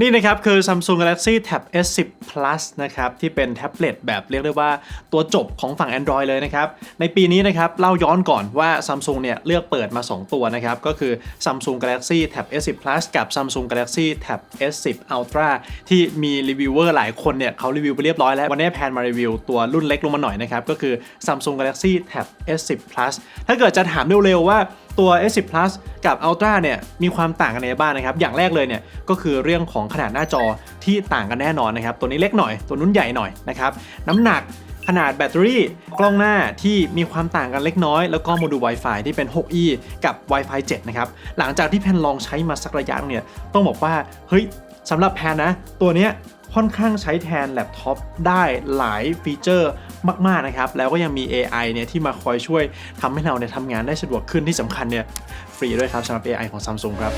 นี่นะครับคือ Samsung Galaxy Tab S10 Plus นะครับที่เป็นแท็บเล็ตแบบเรียกได้ว่าตัวจบของฝั่ง Android เลยนะครับ ในปีนี้นะครับเล่าย้อนก่อนว่า Samsung เนี่ยเลือกเปิดมา 2 ตัวนะครับ ก็คือ Samsung Galaxy Tab S10 Plus กับ Samsung Galaxy Tab S10 Ultra ที่มีรีวิวเวอร์หลายคนเนี่ยเขารีวิวไปเรียบร้อยแล้ว วันนี้แพนมารีวิวตัวรุ่นเล็กลงมาหน่อยนะครับ ก็คือ Samsung Galaxy Tab S10 Plus ถ้าเกิดจะถามเร็วๆว่า ตัว S10 Plus กับ Ultra เนี่ยมีความต่างกันในบ้างนะครับ อย่างแรกเลยเนี่ยก็คือเรื่องของขนาดหน้าจอที่ต่างกันแน่นอนนะครับ ตัวนี้เล็กหน่อย ตัวนู้นใหญ่หน่อยนะครับ น้ำหนักขนาดแบตเตอรี่กล้องหน้าที่มีความต่างกันเล็กน้อย แล้วก็โมดูล Wi-Fi ที่เป็น 6E กับ Wi-Fi 7 นะครับ หลังจากที่แพนลองใช้มาสักระยะเนี่ยต้องบอกว่าเฮ้ยสำหรับแพนนะ ตัวเนี้ย ค่อนข้างใช้แทนแล็ปท็อปได้หลายฟีเจอร์มากๆนะครับ แล้วก็ยังมี AI เนี่ยที่มาคอยช่วยทำให้เราเนี่ยทำงานได้สะดวกขึ้นที่สำคัญเนี่ยฟรีด้วยครับสำหรับ AI ของ Samsung ครับ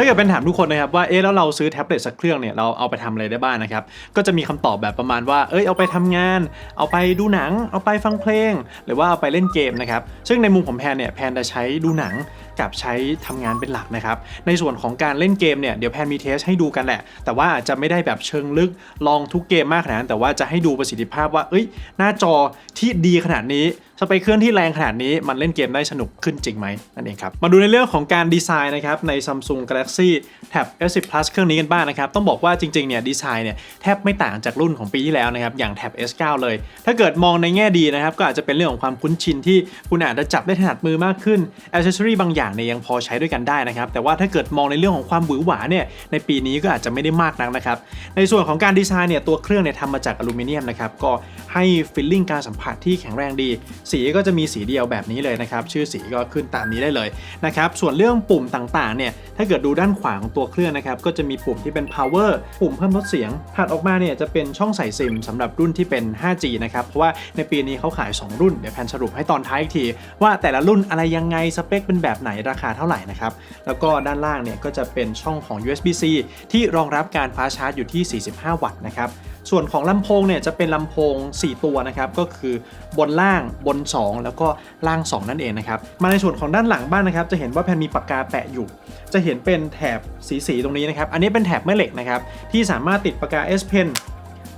ถ้าเกิดเป็นถามทุกคนนะครับว่าเอ๊ะแล้วเราซื้อแท็บเล็ตสักเครื่องเนี่ยเราเอาไปทำอะไรได้บ้างนะครับก็จะมีคำตอบแบบประมาณว่าเอ้ยเอาไปทำงาน เอาไปดูหนัง เอาไปฟังเพลง หรือว่าเอาไปเล่นเกมนะครับซึ่งในมุมของแพนเนี่ยแพนจะใช้ดูหนัง กับใช้ทำงานเป็นหลักนะครับ ในส่วนของการเล่นเกมเนี่ยเดี๋ยวแพนมีเทสให้ดูกันแหละ แต่ว่าอาจจะไม่ได้แบบเชิงลึกลองทุกเกมมากขนาดนั้นแต่ว่าจะให้ดูประสิทธิภาพว่าเอ้ย หน้าจอที่ดีขนาดนี้สเปคเครื่องที่แรงขนาดนี้มันเล่นเกมได้สนุกขึ้นจริงไหมนั่นเองครับมาดูในเรื่องของการดีไซน์นะครับใน Samsung Galaxy Tab S10 Plus เครื่องนี้กันบ้างนะครับต้องบอกว่าจริงๆเนี่ยดีไซน์เนี่ยแทบไม่ต่างจากรุ่นของปีที่แล้วนะครับอย่าง Tab S9 เลย ถ้าเกิดมองในแง่ดีนะครับก็อาจจะเป็นเรื่องของความคุ้นชินที่คุณอาจจะจับได้ถนัดมือมากขึ้นอ c เซสซอรีบางอย่างเนี่ยยังพอใช้ด้วยกันได้นะครับ แต่ว่าถ้าเกิดมองในเรื่องของความหวือหวาเนี่ยในปีนี้ก็อาจจะไม่ได้มากนักนะครับ ในส่วนของการดีไซน์เนี่ยตัวเครื่องเนี่ยทำมาจากอลูมิเนียมนะครับก็ให้ฟีลลิ่งการสัมผัสที่แข็งแรงดี สีก็จะมีสีเดียวแบบนี้เลยนะครับชื่อสีก็ขึ้นตามนี้ได้เลยนะครับส่วนเรื่องปุ่มต่างๆเนี่ยถ้าเกิดดูด้านขวาของตัวเครื่องนะครับก็จะมีปุ่มที่เป็น power ปุ่มเพิ่มลดเสียงถัดออกมาเนี่ยจะเป็นช่องใส่ซิมสำหรับรุ่นที่เป็น 5G นะครับเพราะว่าในปีนี้เขาขาย 2 รุ่นเดี๋ยวแพนสรุปให้ตอนท้ายอีกที ว่าแต่ละรุ่นอะไรยังไงสเปคเป็นแบบไหนราคาเท่าไหร่นะครับ แล้วก็ด้านล่างเนี่ยก็จะเป็นช่องของ USB-C ที่รองรับการฟ้าชาร์จอยู่ที่ 45 วัตต์นะครับส่วนของลำโพงเนี่ยจะเป็นลำโพง 4 ตัวนะครับก็คือบนล่างบน 2 แล้วก็ล่าง 2 นั่นเองนะครับมาในส่วนของด้านหลังบ้านนะครับ จะเห็นว่าแผ่นมีปากกาแปะอยู่ จะเห็นเป็นแถบสีๆตรงนี้นะครับ อันนี้เป็นแถบแม่เหล็กนะครับที่สามารถติดปากกา S Pen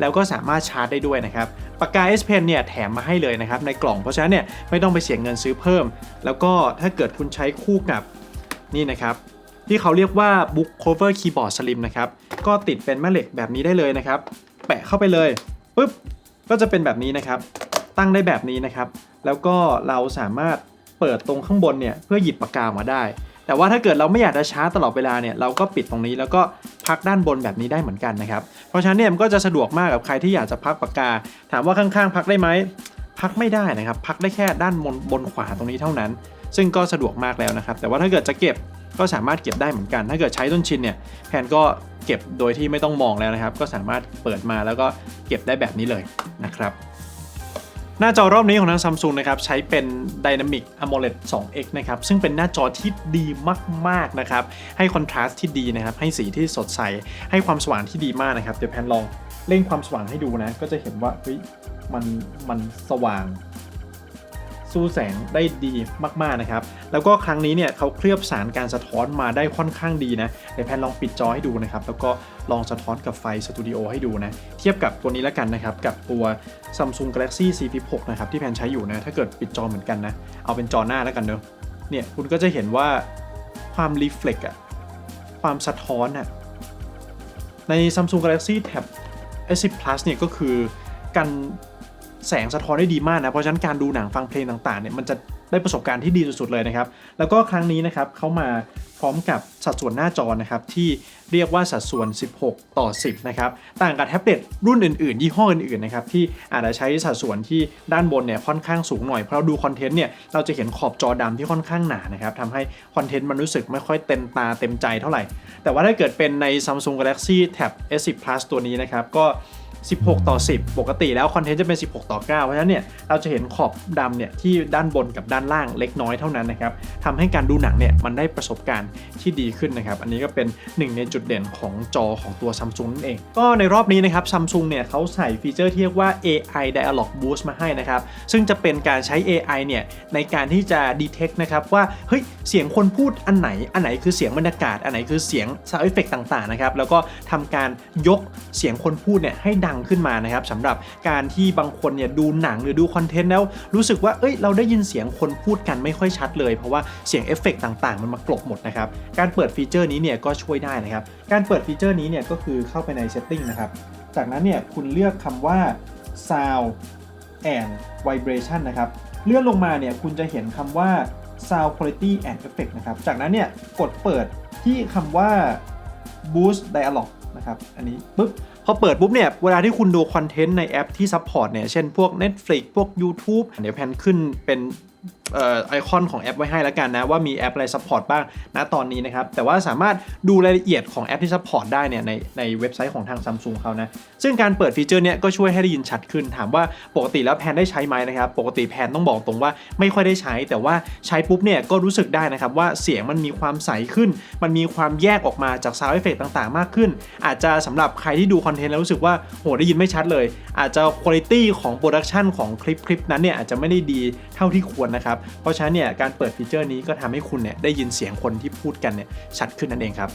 แล้วก็สามารถชาร์จได้ด้วยนะครับปากกา S Pen เนี่ยแถมมาให้เลยนะครับในกล่องเพราะฉะนั้นเนี่ยไม่ต้องไปเสียเงินซื้อเพิ่ม แล้วก็ถ้าเกิดคุณใช้คู่กับนี่นะครับที่เขาเรียกว่า Book Cover Keyboard Slim นะครับก็ติดเป็นแม่เหล็กแบบนี้ได้เลยนะครับ แปะเข้าไปเลยปุ๊บก็จะเป็นแบบนี้นะครับ ตั้งได้แบบนี้นะครับ แล้วก็เราสามารถเปิดตรงข้างบนเนี่ยเพื่อหยิบปากกามาได้ แต่ว่าถ้าเกิดเราไม่อยากจะช้าตลอดเวลาเนี่ยเราก็ปิดตรงนี้แล้วก็พักด้านบนแบบนี้ได้เหมือนกันนะครับเพราะฉะนั้นเนี่ยมันก็จะสะดวกมากกับใครที่อยากจะพักปากกา ถามว่าข้างๆ พักได้ไหมพักไม่ได้นะครับ พักได้แค่ด้านบนบนขวาตรงนี้เท่านั้น ซึ่งก็สะดวกมากแล้วนะครับ แต่ว่าถ้าเกิดจะเก็บก็สามารถเก็บได้เหมือนกัน ถ้าเกิดใช้ต้นชินเนี่ยแผนก็เก็บโดยที่ไม่ต้องมองแล้วนะครับ ก็สามารถเปิดมาแล้วก็เก็บได้แบบนี้เลยนะครับ หน้าจอรอบนี้ของทางซัมซุงนะครับใช้เป็น Dynamic AMOLED 2X นะครับซึ่งเป็นหน้าจอที่ดีมากๆนะครับให้คอนทราสต์ที่ดีนะครับให้สีที่สดใส ให้ความสว่างที่ดีมากนะครับเดี๋ยวแพนลองเร่งความสว่างให้ดูนะก็จะเห็นว่าเฮ้ยมันมันสว่าง สู้แสงได้ดีมากๆนะครับ แล้วก็ครั้งนี้เนี่ยเขาเคลือบสารการสะท้อนมาได้ค่อนข้างดีนะเดี๋ยวแพนลองปิดจอให้ดูนะครับ แล้วก็ลองสะท้อนกับไฟสตูดิโอให้ดูนะ เทียบกับตัวนี้แล้วกันนะครับ กับตัว Samsung Galaxy C Flip 6นะครับที่แพนใช้อยู่นะ ถ้าเกิดปิดจอเหมือนกันนะ เอาเป็นจอหน้าแล้วกันเนอะเนี่ยคุณก็จะเห็นว่าความรีเฟล็กอะความสะท้อนอะใน Samsung Galaxy Tab S10 Plus เนี่ยก็คือกัน แสงสะท้อนได้ดีมากนะ เพราะฉะนั้นการดูหนังฟังเพลงต่างๆเนี่ยมันจะได้ประสบการณ์ที่ดีสุดๆเลยนะครับ แล้วก็ครั้งนี้นะครับเขามาพร้อมกับสัดส่วนหน้าจอนะครับที่เรียกว่าสัดส่วน 16 ต่อ 10 นะครับ ต่างกับแท็บเล็ตรุ่นอื่นๆ ยี่ห้ออื่นๆ นะครับที่อาจจะใช้สัดส่วนที่ด้านบนเนี่ยค่อนข้างสูงหน่อย เพราะเราดูคอนเทนต์เนี่ยเราจะเห็นขอบจอดำที่ค่อนข้างหนานะครับทำให้คอนเทนต์มันรู้สึกไม่ค่อยเต็มตาเต็มใจเท่าไหร่ แต่ว่าถ้าเกิดเป็นใน Samsung Galaxy Tab S10 Plus ตัวนี้นะครับก็ 16 ต่อ 10 ปกติแล้วคอนเทนต์จะเป็น 16 ต่อ 9 เพราะฉะนั้นเนี่ยเราจะเห็นขอบดำเนี่ยที่ด้านบนกับด้านล่างเล็กน้อยเท่านั้นนะครับทำให้การดูหนังเนี่ยมันได้ประสบการณ์ที่ดีขึ้นนะครับ อันนี้ก็เป็นหนึ่งในจุดเด่นของจอของตัว Samsung นั่นเอง ก็ในรอบนี้นะครับ Samsung เนี่ยเขาใส่ฟีเจอร์ที่เรียกว่า AI Dialog Boost มาให้นะครับ ซึ่งจะเป็นการใช้ AI เนี่ยในการที่จะ detect นะครับว่าเฮ้ยเสียงคนพูดอันไหน อันไหนคือเสียงบรรยากาศ อันไหนคือเสียง sound effect ต่างๆนะครับ แล้วก็ทำการยกเสียงคนพูดเนี่ยให้ดังขึ้นมานะครับสำหรับการที่บางคนเนี่ยดูหนังหรือดูคอนเทนต์แล้วรู้สึกว่าเอ้ยเราได้ยินเสียงคนพูดกันไม่ค่อยชัดเลย เพราะว่าเสียงเอฟเฟกต์ต่างๆ มันมากลบหมดนะครับการเปิดฟีเจอร์นี้เนี่ยก็ช่วยได้นะครับการเปิดฟีเจอร์นี้เนี่ยก็คือเข้าไปใน setting นะครับจากนั้นเนี่ยคุณเลือกคำว่า sound and vibration นะครับเลื่อนลงมาเนี่ยคุณจะเห็นคำว่า sound quality and effect นะครับ จากนั้นเนี่ยกดเปิดที่คำว่า boost dialog นะครับ อันนี้ปุ๊บ พอเปิดปุ๊บเนี่ย เวลาที่คุณดูคอนเทนต์ในแอปที่ซัพพอร์ตเนี่ย เช่นพวก Netflix พวก YouTube เดี๋ยวแพนขึ้นเป็น ไอคอนของแอปไว้ให้แล้วกันนะ ว่ามีแอปอะไรซัพพอร์ตบ้างนะตอนนี้นะครับ แต่ว่าสามารถดูรายละเอียดของแอปที่ซัพพอร์ตได้เนี่ยในในเว็บไซต์ของทาง Samsung เขานะ ซึ่งการเปิดฟีเจอร์เนี้ยก็ช่วยให้ได้ยินชัดขึ้น ถามว่าปกติแล้วแพนได้ใช้ไหมนะครับ ปกติแพนต้องบอกตรงว่าไม่ค่อยได้ใช้ แต่ว่าใช้ปุ๊บเนี่ยก็รู้สึกได้นะครับว่าเสียงมันมีความใสขึ้น มันมีความแยกออกมาจากซาวด์เอฟเฟกต่างๆ มากขึ้น อาจจะสำหรับใครที่ดูคอนเทนต์แล้วรู้สึกว่าโหได้ยินไม่ชัดเลย อาจจะคุณภาพของโปรดักชันของคลิปคลิปนั้นเนี่ยอาจจะไม่ได้ดีเท่าที่ควรนะครับ เพราะฉะนั้นเนี่ยการเปิดฟีเจอร์นี้ก็ทำให้คุณเนี่ยได้ยินเสียงคนที่พูดกันเนี่ยชัดขึ้นนั่นเองครับ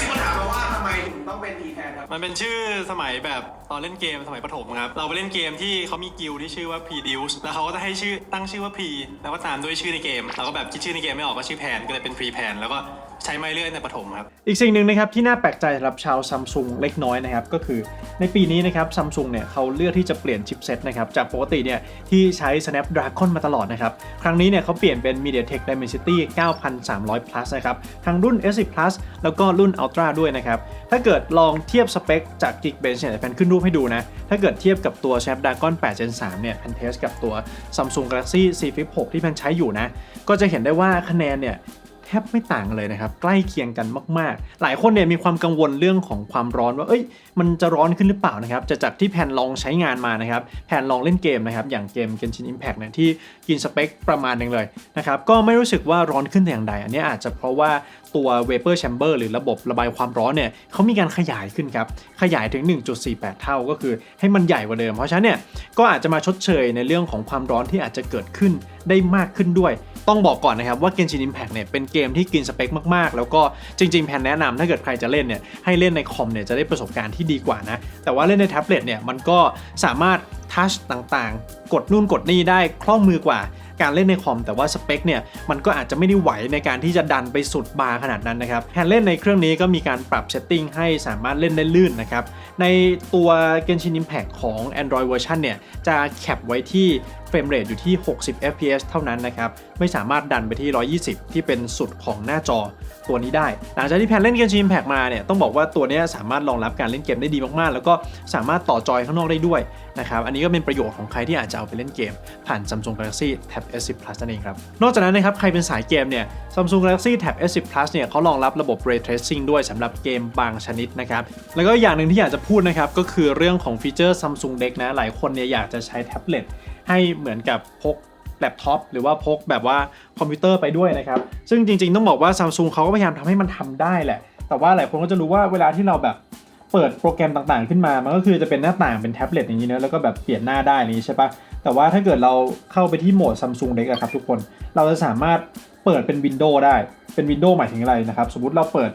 มีคนถามมาว่าทำไมถึงต้องเป็น P แทนครับมันเป็นชื่อสมัยแบบตอนเล่นเกมสมัยประถมครับ เราไปเล่นเกมที่เขามีกิลด์ที่ชื่อว่า P d u c e แล้วเขาก็จะให้ชื่อตั้งชื่อว่า P แล้วก็ตามด้วยชื่อในเกม เราก็แบบคิดชื่อในเกมไม่ออกก็ชื่อแพนก็เลยเป็น P แพนแล้วก็ ใช้ไมาเรื่อยในประถมครับ อีกสิ่งหนึ่งนะครับที่น่าแปลกใจสำหรับชาวซัมซุงเล็กน้อยนะครับก็คือในปีนี้นะครับซัมซุงเนี่ยเขาเลือกที่จะเปลี่ยนชิปเซตนะครับจากปกติเนี่ยที่ใช้ Snapdragon มาตลอดนะครับ ครั้งนี้เนี่ยเขาเปลี่ยนเป็น MediaTek Dimensity 9300 plus นะครับทั้งรุ่น S10 plus แล้วก็รุ่น Ultra ด้วยนะครับ ถ้าเกิดลองเทียบสเปคจาก Geekbench เนี่ยแพนขึ้นรูปให้ดูนะ ถ้าเกิดเทียบกับตัว Snapdragon 8 Gen 3เนี่ยแพนเทสกับตัว Samsung Galaxy C Flip 6ที่แพนใช้อยู่นะก็จะเห็นได้ว่าคะแนนเนี่ย ทบไม่ต่างเลยนะครับ ใกล้เคียงกันมากๆ หลายคนเนี่ยมีความกังวลเรื่องของความร้อนว่าเอ้ยมันจะร้อนขึ้นหรือเปล่านะครับจะจากที่แผ่นลองใช้งานมานะครับแผ่นลองเล่นเกมนะครับอย่างเกม Genshin Impact เนี่ยที่กินสเปคประมาณหนึ่งเลยนะครับก็ไม่รู้สึกว่าร้อนขึ้นแต่อย่างใด อันนี้อาจจะเพราะว่า ตัว Vapor Chamber หรือระบบระบายความร้อนเนี่ยเขามีการขยายขึ้นครับ ขยายถึง 1.48 เท่าก็คือให้มันใหญ่กว่าเดิม เพราะฉะนั้นเนี่ยก็อาจจะมาชดเชยในเรื่องของความร้อนที่อาจจะเกิดขึ้นได้มากขึ้นด้วย ต้องบอกก่อนนะครับว่า Genshin Impact เนี่ยเป็นเกมที่กินสเปคมากๆ แล้วก็จริง ๆ แพนแนะนำถ้าเกิดใครจะเล่นเนี่ยให้เล่นในคอมเนี่ยจะได้ประสบการณ์ที่ดีกว่านะ แต่ว่าเล่นในแท็บเล็ตเนี่ยมันก็สามารถทัชต่างๆ กดนู่นกดนี่ได้คล่องมือกว่า การเล่นในคอมแต่ว่าสเปคเนี่ยมันก็อาจจะไม่ได้ไหวในการที่จะดันไปสุดบาร์ขนาดนั้นนะครับแฮนเล่นในเครื่องนี้ก็มีการปรับเซตติ้งให้สามารถเล่นได้ลื่นนะครับในตัว Genshin Impact ของ Android version เนี่ยจะแคปไว้ที่ เฟรมเรทอยู่ที่ 60 fps เท่านั้นนะครับ ไม่สามารถดันไปที่ 120 ที่เป็นสุดของหน้าจอตัวนี้ได้ หลังจากที่แพนเล่น Genshin Impact มาเนี่ยต้องบอกว่าตัวนี้สามารถรองรับการเล่นเกมได้ดีมากๆ แล้วก็สามารถต่อจอยข้างนอกได้ด้วยนะครับอันนี้ก็เป็นประโยชน์ของใครที่อาจจะเอาไปเล่นเกม ผ่าน Samsung Galaxy Tab S10 Plus นั่นเองครับนอกจากนั้นนะครับใครเป็นสายเกมเนี่ย Samsung Galaxy Tab S10 Plus เนี่ยเขารองรับระบบ Ray Tracing ด้วยสำหรับเกมบางชนิดนะครับแล้วก็อย่างหนึ่งที่อยากจะพูดนะครับก็คือเรื่องของฟีเจอร์ Samsung Deck นะหลายคนเนี่ยอยากจะใช้แท็บเล็ต ให้เหมือนกับพกแล็ปท็อปหรือว่าพกแบบว่าคอมพิวเตอร์ไปด้วยนะครับ ซึ่งจริงๆ ต้องบอกว่า Samsung เขาก็พยายามทำให้มันทำได้แหละ แต่ว่าหลายคนก็จะรู้ว่าเวลาที่เราแบบเปิดโปรแกรมต่างๆ ขึ้นมา มันก็คือจะเป็นหน้าต่างเป็นแท็บเล็ตอย่างนี้เนอะแล้วก็แบบเปลี่ยนหน้าได้นี้ใช่ปะแต่ว่าถ้าเกิดเราเข้าไปที่โหมด Samsung Deck อะครับทุกคน เราจะสามารถเปิดเป็นวินโดว์ได้ เป็นวินโดว์หมายถึงอะไรนะครับ สมมติเราเปิด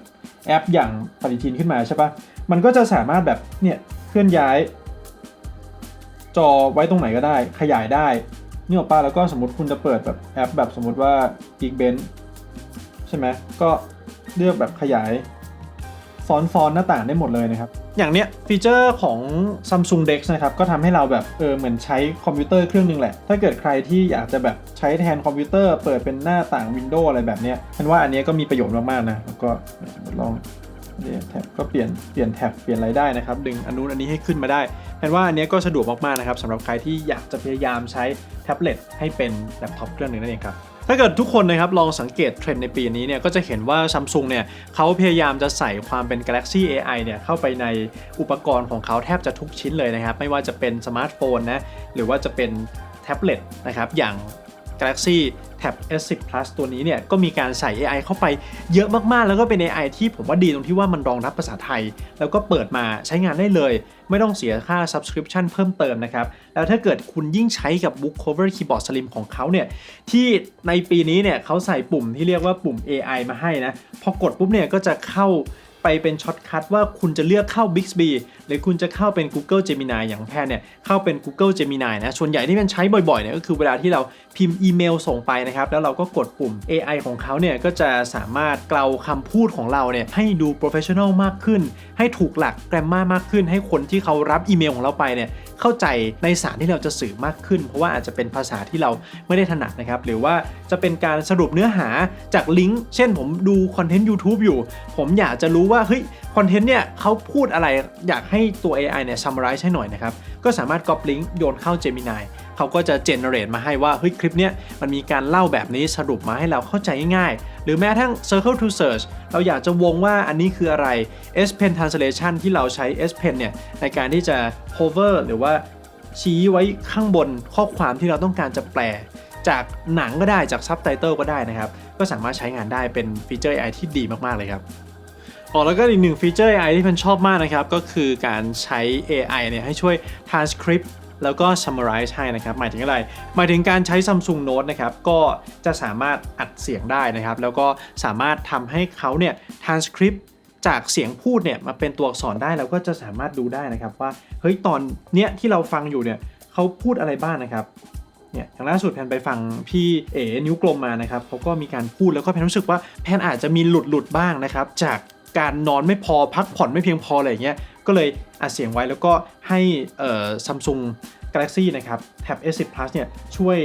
แอปอย่างปฏิทินขึ้นมาใช่ปะมันก็จะสามารถแบบเนี่ยเคลื่อนย้าย จอไว้ตรงไหนก็ได้ ขยายได้นี่ออกป้าแล้วก็สมมติคุณจะเปิดแบบแอป แบบสมมติว่า Geekbench ใช่ไหมก็เลือกแบบขยายฟอนต์ฟอนต์หน้าต่างได้หมดเลยนะครับ อย่างเนี้ยฟีเจอร์ของ Samsung Dex นะครับ ก็ทำให้เราแบบเออเหมือนใช้คอมพิวเตอร์เครื่องหนึงแหละ ถ้าเกิดใครที่อยากจะแบบใช้แทนคอมพิวเตอร์ เปิดเป็นหน้าต่างวินโดว์อะไรแบบเนี้ยฉันว่าอันเนี้ยก็มีประโยชน์มาก ๆ นะ แล้วก็ลอง เดี๋ยแท็บก็เปลี่ยนเปลี่ยนแท็บเปลี่ยนอะไรได้นะครับ ดึงอันนู้นอันนี้ให้ขึ้นมาได้แปลว่าอันนี้ก็สะดวกมากๆนะครับสำหรับใครที่อยากจะพยายามใช้แท็บเล็ตให้เป็นแล็ปท็อปเครื่องหนึ่งนั่นเองครับถ้าเกิดทุกคนนะครับลองสังเกตเทรนด์ในปีนี้เนี่ยก็จะเห็นว่าซัมซุงเนี่ยเขาพยายามจะใส่ความเป็น Galaxy AI เนี่ยเข้าไปในอุปกรณ์ของเขาแทบจะทุกชิ้นเลยนะครับ ไม่ว่าจะเป็นสมาร์ทโฟนนะหรือว่าจะเป็นแท็บเล็ตนะครับอย่าง Galaxy Tab S10 Plus ตัวนี้เนี่ยก็มีการใส่ AI เข้าไปเยอะมากๆ แล้วก็เป็น AI ที่ผมว่าดีตรงที่ว่ามันรองรับภาษาไทย แล้วก็เปิดมาใช้งานได้เลย ไม่ต้องเสียค่า subscription เพิ่มเติมนะครับ แล้วถ้าเกิดคุณยิ่งใช้กับ Book Cover Keyboard Slim ของเขาเนี่ยที่ในปีนี้เนี่ยเขาใส่ปุ่มที่เรียกว่าปุ่ม AI มาให้นะพอกดปุ๊บเนี่ยก็จะเข้าไปเป็นช็อตคัทว่าคุณจะเลือกเข้า Bixby หรือคุณจะเข้าเป็น Google Gemini อย่างแพนเนี่ยเข้าเป็น Google Gemini นะส่วนใหญ่ที่มันใช้บ่อยๆเนี่ยก็คือเวลาที่เราพิมพ์อีเมลส่งไปนะครับแล้วเราก็กดปุ่ม AI ของเขาเนี่ยก็จะสามารถเกลาคำพูดของเราเนี่ยให้ดู professional มากขึ้น ให้ถูกหลัก grammar มากขึ้น ให้คนที่เขารับอีเมลของเราไปเนี่ยเข้าใจในสารที่เราจะสื่อมากขึ้น เพราะว่าอาจจะเป็นภาษาที่เราไม่ได้ถนัดนะครับหรือว่าจะเป็นการสรุปเนื้อหาจากลิงก์เช่นผมดูคอนเทนต์ YouTube อยู่ ผมอยากจะรู้ว่าเฮ้ยคอนเทนต์เนี่ยเขาพูดอะไรอยากใให้ตัว AI เนี่ย summarize ให้หน่อยนะครับ ก็สามารถ copy ลิงก์โยนเข้า Gemini เขาก็จะ generate มาให้ว่าเฮ้ยคลิปเนี้ยมันมีการเล่าแบบนี้สรุปมาให้เราเข้าใจง่ายๆ หรือแม้กระทั่ง circle to search เราอยากจะวงว่าอันนี้คืออะไร S Pen translation ที่เราใช้ S Pen เนี่ยในการที่จะ hover หรือว่าชี้ไว้ข้างบนข้อความที่เราต้องการจะแปล จากหนังก็ได้จากซับไตเติลก็ได้นะครับ ก็สามารถใช้งานได้เป็นฟีเจอร์ AI ที่ดีมาก ๆ เลยครับ อ๋อแล้วก็อีกหนึ่งฟีเจอร์ AI ที่พันชอบมากนะครับ ก็คือการใช้ AI เนี่ยให้ช่วย transcript แล้วก็ summarize ให้นะครับ หมายถึงอะไร หมายถึงการใช้ Samsung Note นะครับ ก็จะสามารถอัดเสียงได้นะครับ แล้วก็สามารถทำให้เขาเนี่ย transcript จากเสียงพูดเนี่ยมาเป็นตัวอักษรได้แล้วก็จะสามารถดูได้นะครับว่าเฮ้ยตอนเนี้ยที่เราฟังอยู่เนี่ยเขาพูดอะไรบ้างนะครับเนี่ยอย่างล่าสุดแพนไปฟังพี่เอ๋นิ้วกลมมานะครับเขาก็มีการพูดแล้วก็แพนรู้สึกว่าแพนอาจจะมีหลุดหลุดบ้างนะครับจาก การนอนไม่พอพักผ่อนไม่เพียงพออะไรอย่างเงี้ยก็เลยอัดเสียงไว้แล้วก็ให้เอ่อ Samsung Galaxy นะครับ Tab S10 Plus เนี่ยช่วย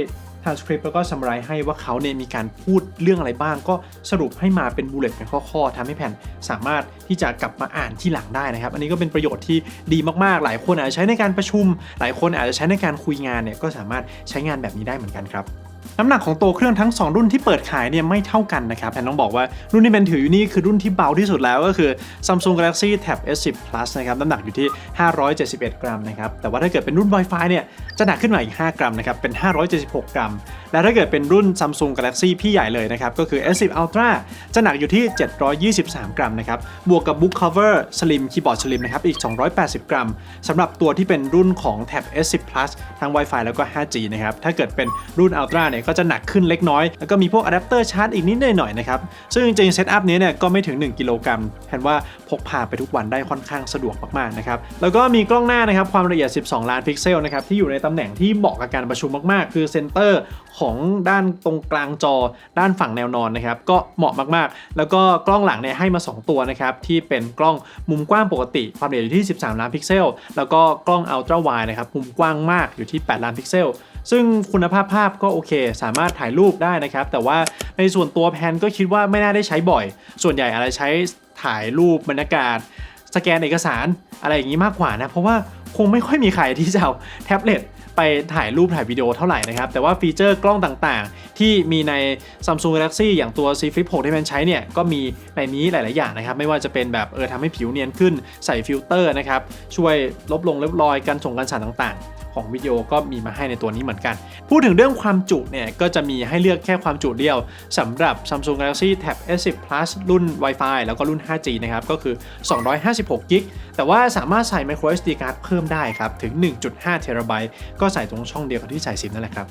transcript แล้วก็ summarize ให้ว่าเขาเนี่ยมีการพูดเรื่องอะไรบ้าง ก็สรุปให้มาเป็น bullet เป็นข้อๆทำให้แผ่นสามารถที่จะกลับมาอ่านที่หลังได้นะครับ อันนี้ก็เป็นประโยชน์ที่ดีมากๆ หลายคนอาจจะใช้ในการประชุม หลายคนอาจจะใช้ในการคุยงานเนี่ยก็สามารถใช้งานแบบนี้ได้เหมือนกันครับ น้ำหนักของตัวเครื่องทั้ง 2 รุ่นที่เปิดขายเนี่ยไม่เท่ากันนะครับแพนต้องบอกว่ารุ่นที่เป็นถืออยู่นี่คือรุ่นที่เบาที่สุดแล้วก็คือ Samsung Galaxy Tab S10 Plus นะครับน้ำหนักอยู่ที่ 571 กรัมนะครับแต่ว่าถ้าเกิดเป็นรุ่น Wi-Fi เนี่ยจะหนักขึ้นมาอีก 5 กรัมนะครับเป็น 576 กรัม และถ้าเกิดเป็นรุ่น Samsung Galaxy พี่ใหญ่เลยนะครับ ก็คือ S10 Ultra จะหนักอยู่ที่ 723 กรัมนะครับ บวกกับ Book Cover Slim Keyboard Slim นะครับ อีก 280 กรัมสำหรับตัวที่เป็นรุ่นของ Tab S10 Plus ทั้ง Wi-Fi แล้วก็ 5G นะครับ ถ้าเกิดเป็นรุ่น Ultra เนี่ยก็จะหนักขึ้นเล็กน้อย แล้วก็มีพวกอะแดปเตอร์ชาร์จอีกนิดหน่อยนะครับ ซึ่งจริงๆเซตอัพนี้เนี่ยก็ไม่ถึง 1 กิโลกรัมแทนว่าพกพาไปทุกวันได้ค่อนข้างสะดวกมากๆนะครับ แล้วก็มีกล้องหน้านะครับความละเอียด 12 ล้านพิกเซลนะครับที่อยู่ในตำแหน่งที่เหมาะกับการประชุมมากๆ คือเซนเตอร์ของด้านตรงกลางจอด้านฝั่งแนวนอนนะครับ ก็เหมาะมากๆ แล้วก็กล้องหลังเนี่ยให้มา 2 ตัวนะครับที่เป็นกล้องมุมกว้างปกติ ความละเอียดอยู่ที่ 13 ล้านพิกเซล แล้วก็กล้องอัลตร้าไวนะครับมุมกว้างมากอยู่ที่ 8 ล้านพิกเซลซึ่งคุณภาพภาพก็โอเค สามารถถ่ายรูปได้นะครับ แต่ว่าในส่วนตัวแพนก็คิดว่าไม่น่าได้ใช้บ่อย ส่วนใหญ่อะไรใช้ถ่ายรูปบรรยากาศ สแกนเอกสารอะไรอย่างนี้มากกว่านะ เพราะว่าคงไม่ค่อยมีใครที่จะเอาแท็บเล็ต ไปถ่ายรูปถ่ายวิดีโอเท่าไหร่นะครับ แต่ว่าฟีเจอร์กล้องต่างๆ ที่มีใน Samsung Galaxy อย่างตัว C Flip 6 ที่มันใช้เนี่ยก็มีในนี้หลาย ๆ อย่างนะครับ ไม่ว่าจะเป็นแบบเออทำให้ผิวเนียนขึ้นใส่ฟิลเตอร์นะครับช่วยลบลงเลบรอยการส่งกันสั่นต่างๆ ของวิดีโอก็มีมาให้ในตัวนี้เหมือนกัน พูดถึงเรื่องความจุเนี่ยก็จะมีให้เลือกแค่ความจุเดียวสำหรับ Samsung Galaxy Tab S10 Plus รุ่น Wi-Fi แล้วก็รุ่น 5G นะครับก็คือ 256กิกแต่ว่าสามารถใส่ micro SD card เพิ่มได้ครับ ถึง 1.5 เทราไบต์ก็ใส่ตรงช่องเดียวกับที่ใส่ซิมนั่นแหละครับ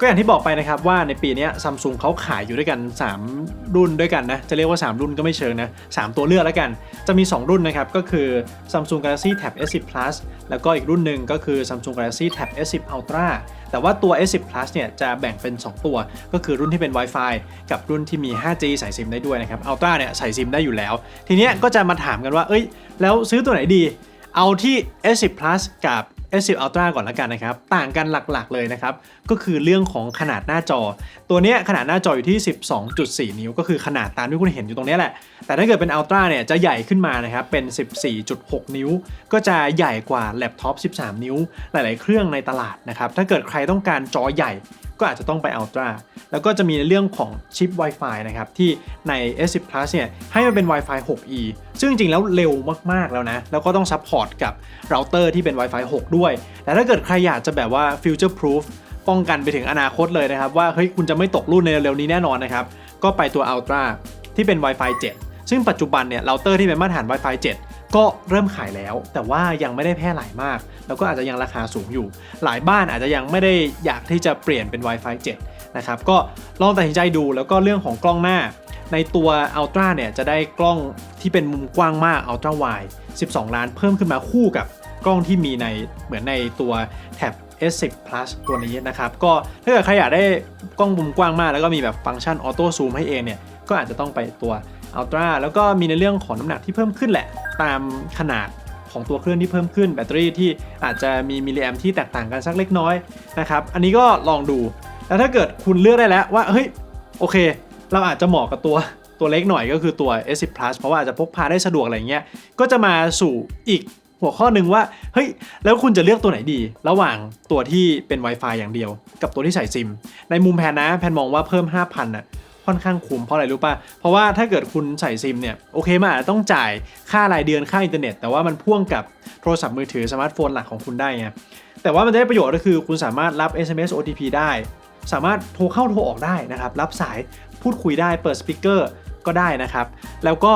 ก็อย่างที่บอกไปนะครับว่าในปีนี้ซัมซุงเขาขายอยู่ด้วยกัน 3 รุ่นด้วยกันนะ จะเรียกว่า 3 รุ่นก็ไม่เชิงนะ 3 ตัวเลือกแล้วกัน จะมี 2 รุ่นนะครับ ก็คือ Samsung Galaxy Tab S10 Plus แล้วก็อีกรุ่นหนึ่งก็คือ Samsung Galaxy Tab S10 Ultra แต่ว่าตัว S10 Plus เนี่ยจะแบ่งเป็น 2 ตัว ก็คือรุ่นที่เป็น Wi-Fi กับรุ่นที่มี 5G ใส่ซิมได้ด้วยนะครับ Ultra เนี่ยใส่ซิมได้อยู่แล้ว ทีเนี้ยก็จะมาถามกันว่า เอ้ย แล้วซื้อตัวไหนดี เอาที่ S10 Plus กับ S10 Ultra ก่อนละกันนะครับ ต่างกันหลักๆเลยนะครับ ก็คือเรื่องของขนาดหน้าจอ ตัวเนี้ยขนาดหน้าจออยู่ที่ 12.4 นิ้ว ก็คือขนาดตามที่คุณเห็นอยู่ตรงเนี้ยแหละ แต่ถ้าเกิดเป็น Ultra เนี่ยจะใหญ่ขึ้นมานะครับ เป็น 14.6 นิ้ว ก็จะใหญ่กว่าแล็ปท็อป 13 นิ้ว หลายๆ เครื่องในตลาดนะครับ ถ้าเกิดใครต้องการจอใหญ่ ก็อาจจะต้องไป Ultra แล้วก็จะมีในเรื่องของชิป Wi-Fi นะครับ ที่ใน S10 Plus เนี่ยให้มันเป็น Wi-Fi 6E ซึ่งจริงๆแล้วเร็วมากๆแล้วนะ แล้วก็ต้องซัพพอร์ตกับเราเตอร์ที่เป็น Wi-Fi 6 ด้วย แต่ถ้าเกิดใครอยากจะแบบว่า future proof ป้องกันไปถึงอนาคตเลยนะครับ ว่าเฮ้ยคุณจะไม่ตกรุ่นในเร็วนี้แน่นอนนะครับ ก็ไปตัว Ultra ที่เป็น Wi-Fi 7 ซึ่งปัจจุบันเนี่ยเราเตอร์ที่เป็นมาตรฐาน Wi-Fi 7 ก็เริ่มขายแล้ว แต่ว่ายังไม่ได้แพร่หลายมาก แล้วก็อาจจะยังราคาสูงอยู่ หลายบ้านอาจจะยังไม่ได้อยากที่จะเปลี่ยนเป็น Wi-Fi 7 นะครับ ก็ลองตัดสินใจดูแล้วก็เรื่องของกล้องหน้า ในตัว Ultra เนี่ยจะได้กล้องที่เป็นมุมกว้างมาก Ultra Wide 12 ล้านเพิ่มขึ้นมาคู่กับกล้องที่มีในเหมือนในตัวแท็บ S10 Plus ตัวนี้นะครับ ก็ถ้าเกิดใครอยากได้กล้องมุมกว้างมาก แล้วก็มีแบบฟังก์ชันออโต้ซูมให้เองเนี่ย ก็อาจจะต้องไปตัว Ultra แล้วก็มีในเรื่องของน้ำหนักที่เพิ่มขึ้นแหละ ตามขนาดของตัวเครื่องที่เพิ่มขึ้น แบตเตอรี่ที่อาจจะมีมิลลิแอมที่แตกต่างกันสักเล็กน้อยนะครับอันนี้ก็ลองดูแล้วถ้าเกิดคุณเลือกได้แล้วว่าเฮ้ยโอเค เราอาจจะเหมาะกับตัวตัวเล็กหน่อยก็คือตัว S10 Plus เพราะว่าอาจจะพกพาได้สะดวกอะไรเงี้ยก็จะมาสู่อีกหัวข้อหนึ่งว่าเฮ้ยแล้วคุณจะเลือกตัวไหนดี ระหว่างตัวที่เป็น Wi-Fi อย่างเดียว กับตัวที่ใส่ซิม ในมุมแพนนะแพนมองว่าเพิ่ม 5,000น่ะ ค่อนข้างคุ้มเพราะอะไรรู้ป่ะ เพราะว่าถ้าเกิดคุณใส่ซิมเนี่ยโอเคมันอาจจะต้องจ่ายค่ารายเดือนค่าอินเทอร์เน็ต แต่ว่ามันพ่วงกับโทรศัพท์มือถือสมาร์ทโฟนหลักของคุณได้ไงแต่ว่ามันจะได้ประโยชน์ก็คือคุณสามารถรับ SMS OTP ได้ สามารถโทรเข้าโทรออกได้นะครับรับสายพูดคุยได้เปิดสปีกเกอร์ก็ได้นะครับ แล้วก็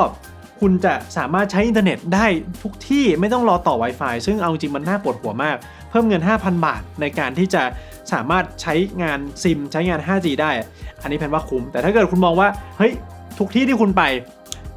คุณจะสามารถใช้อินเทอร์เน็ตได้ทุกที่ไม่ต้องรอต่อ Wi-Fi ซึ่งเอาจริงมันน่าปวดหัวมาก เพิ่มเงิน 5,000 บาทในการที่จะ สามารถใช้งานซิมใช้งาน 5G ได้ อันนี้แพนว่าคุ้ม แต่ถ้าเกิดคุณมองว่าเฮ้ยทุกที่ที่คุณไป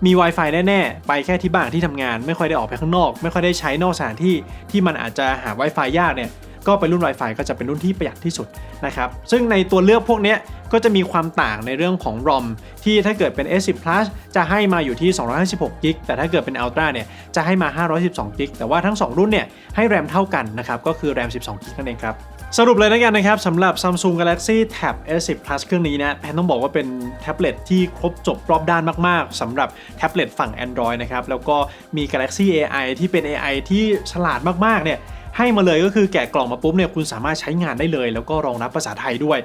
มี Wi-Fi แน่ ๆ ไปแค่ที่บ้านที่ทำงาน ไม่ค่อยได้ออกไปข้างนอก ไม่ค่อยได้ใช้นอกสถานที่ที่มันอาจจะหา Wi-Fi ยากเนี่ยก็เป็นรุ่น Wi-Fi ก็จะเป็นรุ่นที่ประหยัดที่สุดนะครับ ซึ่งในตัวเลือกพวกเนี้ยก็จะมีความต่างในเรื่องของ ROM ที่ถ้าเกิดเป็น S10 Plus จะให้มาอยู่ที่ 256 g b แต่ถ้าเกิดเป็น Ultra เนี่ยจะให้มา 512 g b แต่ว่าทั้ง 2 รุ่นเนี่ยให้แรมเท่ากันนะครับ ก็คือแรม 12 g b นั่นเองครับ สรุปเลยนะกันนะครับสำหรับ Samsung Galaxy Tab S10 Plus เครื่องนี้นะแพนต้องบอกว่าเป็นแท็บเล็ตที่ครบจบรอบด้านมากๆสำหรับแท็บเล็ตฝั่ง Android นะครับแล้วก็มี Galaxy AI ที่เป็น AI ที่ฉลาดมากๆเนี่ยให้มาเลยก็คือแกะกล่องมาปุ๊บเนี่ยคุณสามารถใช้งานได้เลย แล้วก็รองรับภาษาไทยด้วย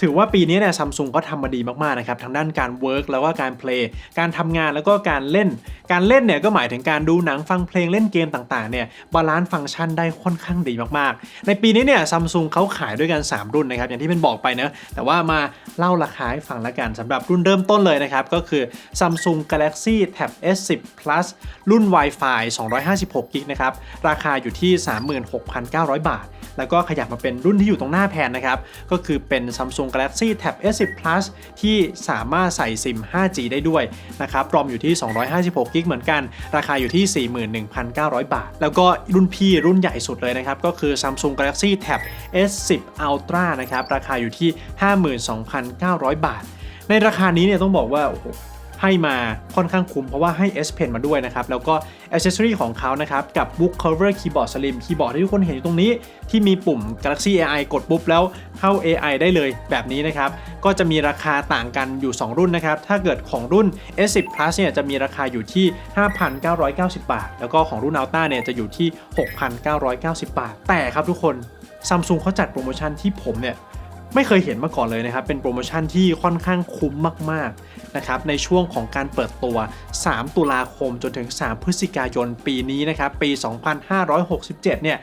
ถือว่าปีนี้เนี่ยซัมซุงก็ทำมาดีมากๆนะครับทางด้านการเวิร์กแล้วก็การเพลย์การทำงานแล้วก็การเล่น การเล่นเนี่ยก็หมายถึงการดูหนังฟังเพลงเล่นเกมต่างๆเนี่ยบาลานซ์ฟังก์ชันได้ค่อนข้างดีมากๆ ในปีนี้เนี่ยซัมซุงเขาขายด้วยกัน 3 รุ่นนะครับอย่างที่เป็นบอกไปนะแต่ว่ามาเล่าราคาให้ฟังละกันสำหรับรุ่นเริ่มต้นเลยนะครับก็คือ Samsung Galaxy Tab S10 Plus รุ่น Wi-Fi 256 g b นะครับราคาอยู่ที่ 36,900 บาท แล้วก็ขยับมาเป็นรุ่นที่อยู่ตรงหน้าแพนนะครับก็คือเป็น Samsung Galaxy Tab S10 Plus ที่สามารถใส่ซิม 5G ได้ด้วยนะครับรอมอยู่ที่ 256กิกเหมือนกัน ราคาอยู่ที่ 41,900 บาท แล้วก็รุ่นพี่รุ่นใหญ่สุดเลยนะครับ ก็คือ Samsung Galaxy Tab S10 Ultra นะครับ ราคาอยู่ที่ 52,900 บาท ในราคานี้เนี่ยต้องบอกว่าโอ้โห ให้มาค่อนข้างคุ้มเพราะว่าให้ S Pen มาด้วยนะครับ แล้วก็ Accessory ของเขานะครับ กับ Book Cover Keyboard Slim คีย์บอร์ดที่ทุกคนเห็นอยู่ตรงนี้ ที่มีปุ่ม Galaxy AI กดปุ๊บแล้วเข้า AI ได้เลยแบบนี้นะครับ ก็จะมีราคาต่างกันอยู่ 2 รุ่นนะครับ ถ้าเกิดของรุ่น S10 Plus เนี่ยจะมีราคาอยู่ที่ 5,990 บาท แล้วก็ของรุ่น Ultra เนี่ยจะอยู่ที่ 6,990 บาท แต่ครับทุกคน Samsung เขาจัดโปรโมชั่นที่ผมเนี่ยไม่เคยเห็นมาก่อนเลยนะครับ เป็นโปรโมชั่นที่ค่อนข้างคุ้มมาก นะครับในช่วงของการเปิดตัว 3 ตุลาคมจนถึง 3 พฤศจิกายนปีนี้นะครับปี 2567 เนี่ย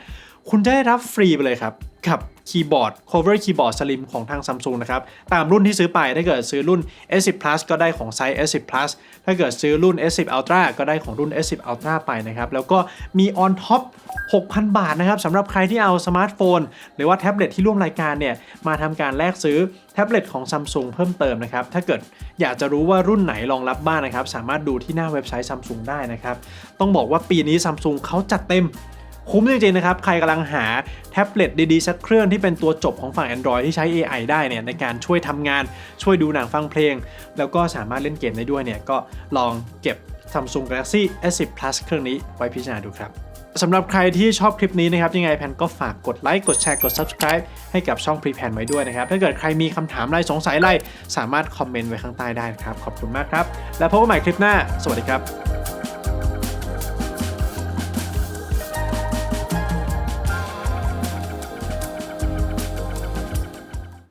คุณจะได้รับฟรีไปเลยครับ กับคีย์บอร์ด cover keyboard slim ของทาง Samsung นะครับ ตามรุ่นที่ซื้อไปถ้าเกิดซื้อรุ่น S10 Plus ก็ได้ของไซส์ S10 Plus ถ้าเกิดซื้อรุ่น S10 Ultra ก็ได้ของรุ่น S10 Ultra ไปนะครับ แล้วก็มี on top 6,000 บาทนะครับสำหรับใครที่เอาสมาร์ทโฟน หรือว่าแท็บเล็ตที่ร่วมรายการเนี่ย มาทำการแลกซื้อแท็บเล็ตของ Samsung เพิ่มเติมนะครับ ถ้าเกิดอยากจะรู้ว่ารุ่นไหนรองรับบ้างนะครับ สามารถดูที่หน้าเว็บไซต์ Samsung ได้นะครับ ต้องบอกว่าปีนี้ Samsung เขาจัดเต็ม คุ้มจริงๆนะครับ ใครกำลังหาแท็บเล็ตดีๆ สักเครื่องที่เป็นตัวจบของฝั่ง Android ที่ใช้ AI ได้เนี่ยในการช่วยทำงาน ช่วยดูหนังฟังเพลง แล้วก็สามารถเล่นเกมได้ด้วยเนี่ยก็ลองเก็บ Samsung Galaxy S10 Plus เครื่องนี้ไว้พิจารณาดูครับสำหรับใครที่ชอบคลิปนี้นะครับ ยังไงแพนก็ฝากกดไลค์กดแชร์กด Subscribe ให้กับช่อง Pre Pan ไว้ด้วยนะครับ ถ้าเกิดใครมีคำถามอะไรสงสัยอะไรสามารถคอมเมนต์ไว้ข้างใต้ได้นะครับ ขอบคุณมากครับ แล้วพบกันใหม่คลิปหน้า สวัสดีครับ